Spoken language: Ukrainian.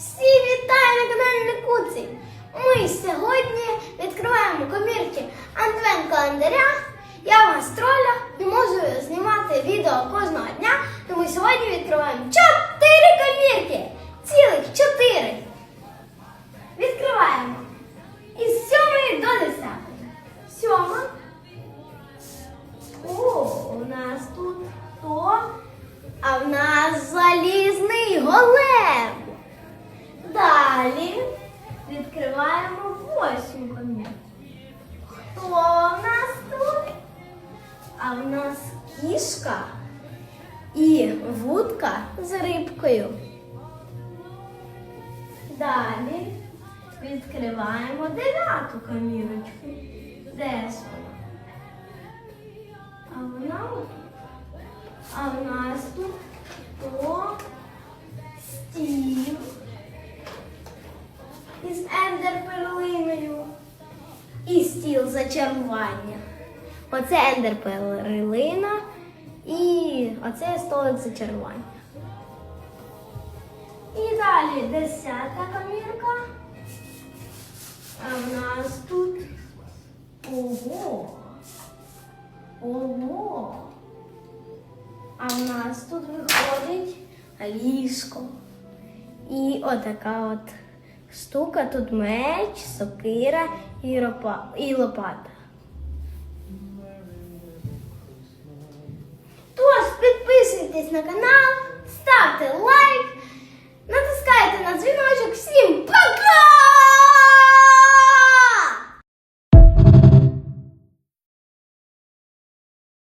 Всі вітаю на каналі Никуці! Ми сьогодні відкриваємо комірки Антвен календаря. Я вас троля і можу знімати відкриваємо восьму комірку. Хто в нас тут? А в нас кішка і вудка з рибкою. Далі відкриваємо дев'яту камірочку. Де ж вона? А вона. А в нас тут хто? стіл із ендер-перлиною і стіл зачарування. Оце ендер-перлина і оце столик зачарування. І далі десята камірка. А в нас тут ого. Ого. А в нас тут виходить ліжко. І отака от штука, тут меч, сокира і, ропа, і лопата. Тож підписуйтесь на канал, ставте лайк.